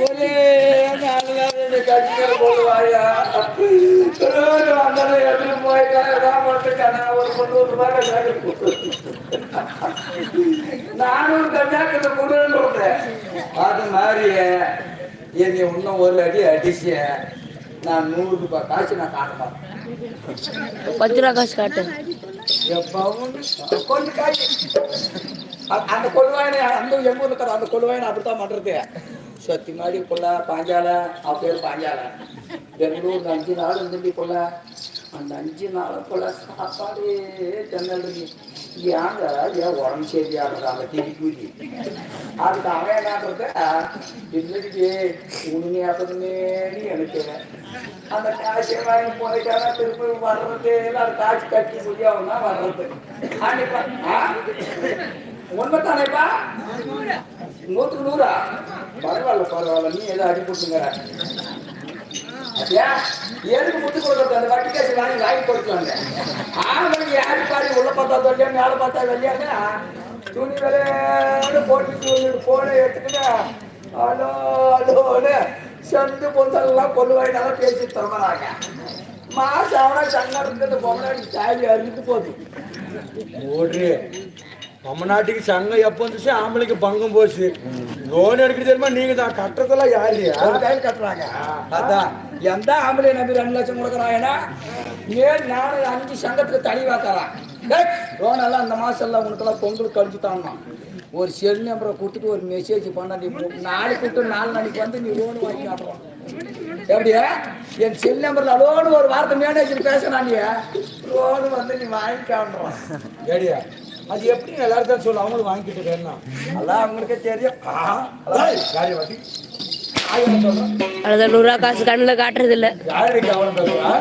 ஒரே நல்ல கட்சிகள் போடுவாயா போய் ஒரு முந்நூறு ரூபாய் கொடுன்னு அது மாதிரி என்னை இன்னும் ஒரு அடி அடிச்சு நான் நூறு ரூபாய் காசு நான் காட்ட மாட்டேன் பத்து ரூபா காசு காட்டு. எப்பவும் கொஞ்சம் காசு அ- அந்த கொள்வாயினை அந்த எங்க ஊர்ல இருக்கிற அந்த கொள்வாயினை அப்படித்தான் பண்றது. சத்தி மாதிரி கொள்ள பாஞ்சால அப்படியே பாஞ்சால. பெங்களூர் அஞ்சு நாள் இருந்துட்டு கொள்ள. அந்த அஞ்சு நாள் கொள்ள சாப்பாடு ஜன்னல் ஏங்க ஏன் உடம்பு சரியாடுறாங்க திரி கூதி அதுக்கு அவன் என்ன பண்றது இல்லைக்கு உண்மையாக்குதுன்னு எனக்கு. அந்த காசை வாங்கி போயிட்டானா திருப்பி வர்றது அது காசு கட்டி முடியாம தான் வர்றது. ஆண்டிப்பா உண்மைத்தானேப்பா நூத்துக்கு நூறா? பரவாயில்ல பரவாயில்ல. நீ ஏதோ அடி கொடுத்துங்கிற எதுக்கு முட்டு கொடுக்கறது? அந்த வட்டி காசு வாங்கி வாங்கி கொடுத்துவாங்க ஆளுங்க யாரு பாடி உள்ள பார்த்தா தொல்லியா மேல பார்த்தா வெள்ளையாங்க துணி விளையாடு போட்டு துணி போன எடுத்துக்கிட்டு அலோ அலோன்னு சந்து பொந்தெல்லாம் கொள்ளுவாயினாலும் பேசி தரமாறாங்க மாசம் அவனா சங்கடத்துக்கு பொம்மை சாவி அறுத்து போகுது. ஓடுறே. நம்ம நாட்டுக்கு சங்கம் எப்போ வந்துச்சு? ஆம்பளைக்கு பங்கம் போச்சு. லோன் எடுக்கிறது தெரியுமா? நீங்க தான் கட்டுறதெல்லாம் யாரு ஒரு கையில் கட்டுறாங்க. அதான். எந்த ஆம்பளை நம்பி ரெண்டு லட்சம் கொடுக்குறாங்கன்னா ஏன் நாலு அஞ்சு சங்கத்துக்கு தனிவா தரான். லோன் எல்லாம் அந்த மாசம் எல்லாம் உனக்கெல்லாம் பொங்கல் கழிச்சு தாங்க ஒரு செல் நம்பரை கொடுத்துட்டு ஒரு மெசேஜ் பண்ண நீ நாளைக்கு விட்டு நாலு நாளைக்கு வந்து நீ லோன் வாங்கி காட்டுறோம். எப்படியா என் செல் நம்பர்ல லோன் ஒரு வார்த்தை மேனேஜர் பேசுறான் நீ லோன் வந்து நீ வாங்கி காட்டுறோம். ஏடியா அது எப்படி எல்லாரும் தான் சொல்லு. அவங்களும் வாங்கிட்டு வேணாம் அதான் அவங்களுக்கே தெரியும். சொல்றேன் அதான் நூறுரூவா காசு கண்ணில் காட்டுறது இல்ல யாருக்கு அவன் பேசுவா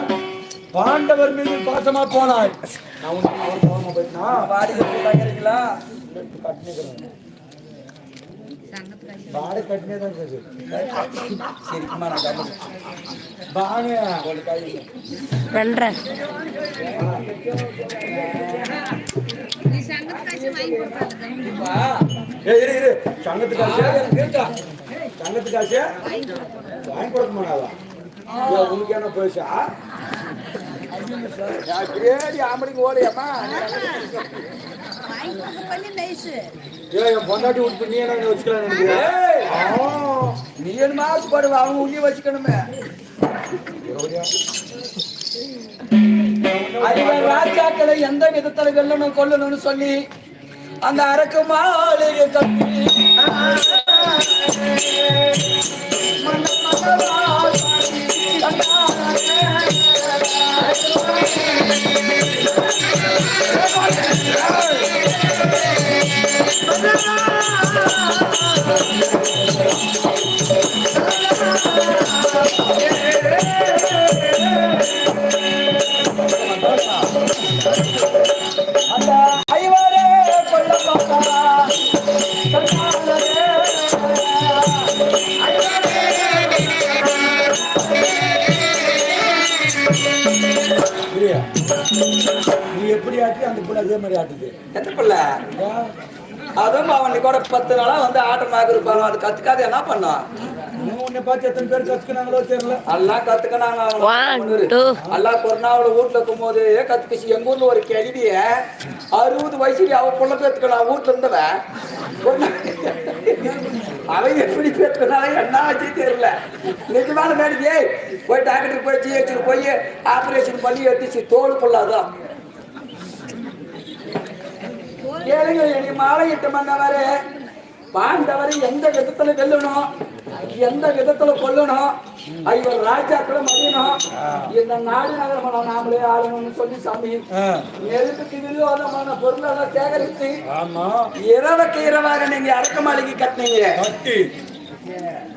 பாண்டவர் மீது பாசமா போனாய். நான் அவன் போகாம போயிட்டான் ஆ, வாடகை கொடுத்தாங்கிறீங்களா பாடை கட்டினே தான் இருக்குது சரிக்குமா நான் கம்மி பானு ரெண்டரை ஏய் இரு இரு சங்கத்து காசு சங்கத்து காசு வாங்கி கொடுக்க மாட்டாளா ஏய், உனக்கு என்ன போயிச்சா ஓடையம்மா ஏய் என் பொண்டாட்டி விட்டு நீ என்ன வச்சுக்கலாம் நீ என்ன மாசுபடுவ அவங்க உள்ளே வச்சுக்கணுமே. ராஜாக்களை எந்த விதத்துல வெல்லணும் கொல்லணும்னு சொல்லி அந்த அரக்கு மாளிகை கட்டி மன்ன- பிரியா. நீ எப்படி ஆட்டி அந்த பிள்ளை அதே மாதிரி ஆட்டுது. எத்த பிள்ளை? அதுவும் அவன் கூட பத்து நாளா வந்து ஆட்டமாக இருப்பாங்க அது கத்துக்காத என்ன பண்ணான் நீ உன்னை பார்த்து எத்தனை பேர் கத்துக்கினாங்களோ தெரியல. எல்லாம் கத்துக்கினாங்க. எல்லாம் கொரோனாவில் வீட்டுல இருக்கும் போது கத்துக்கிச்சு. எங்க ஊர்ல ஒரு கேள்விய அறுபது வயசுல அவ புள்ள பேத்துக்கலாம் வீட்டுல இருந்தவ அவன் எப்படி பேத்துக்கினாலும் என்ன ஆச்சு தெரியல. நிஜமான மேடிக்கு போய் டாக்டர் போய் ஜிஹெச் போய் ஆப்ரேஷன் பண்ணி எடுத்துச்சு தோல் பொல்லாதான் ஏழுங்க இனி மாலை எட்டு மன்னவரு பாண்டவர் எந்த விதத்துல வெல்லணும்? எந்த விதத்துல கொல்லணும்? இவர் ராஜாக்களை மதியணும் இந்த நாடு நகரம் நாமளே ஆளணும்னு சொல்லி சாமி நெருப்புக்கு விரோதமான பொருளெல்லாம் சேகரித்து இரவுக்கு இரவாக நீங்க அடக்கமாளிகை கட்டினீங்க. கட்டி.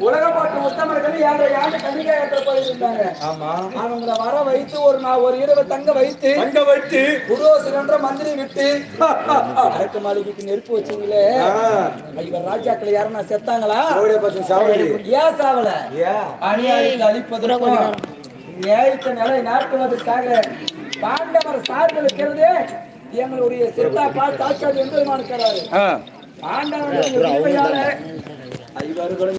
உலக போட்டு உத்தமர்கள் யாரை? யாரு? கணிகாயத்தில் போயிருந்தாங்க ஆமா. அவங்கள வர வைத்து ஒரு நான் ஒரு இரவு தங்க வைத்து தங்க வைத்து குருவோசன் என்ற மந்திரி விட்டு அடக்க மாளிகைக்கு நெருப்பு வச்சீங்களே. இவர் ராஜாக்கள் செத்தாங்களா? அவருடைய பச்சை சாவடி. ஏன் சாவல? அநியாயத்தை அழிப்பதற்கும் நியாயத்தை நிலை நாட்டுவதற்காக பாண்டவர் சார்பில் இருக்கிறதே எங்களுடைய சித்தாப்பா சாட்சாத் எம்பெருமான் இருக்கிறாரு ஆ. ஆண்டவனுடைய உண்மையான ஐவர்களும்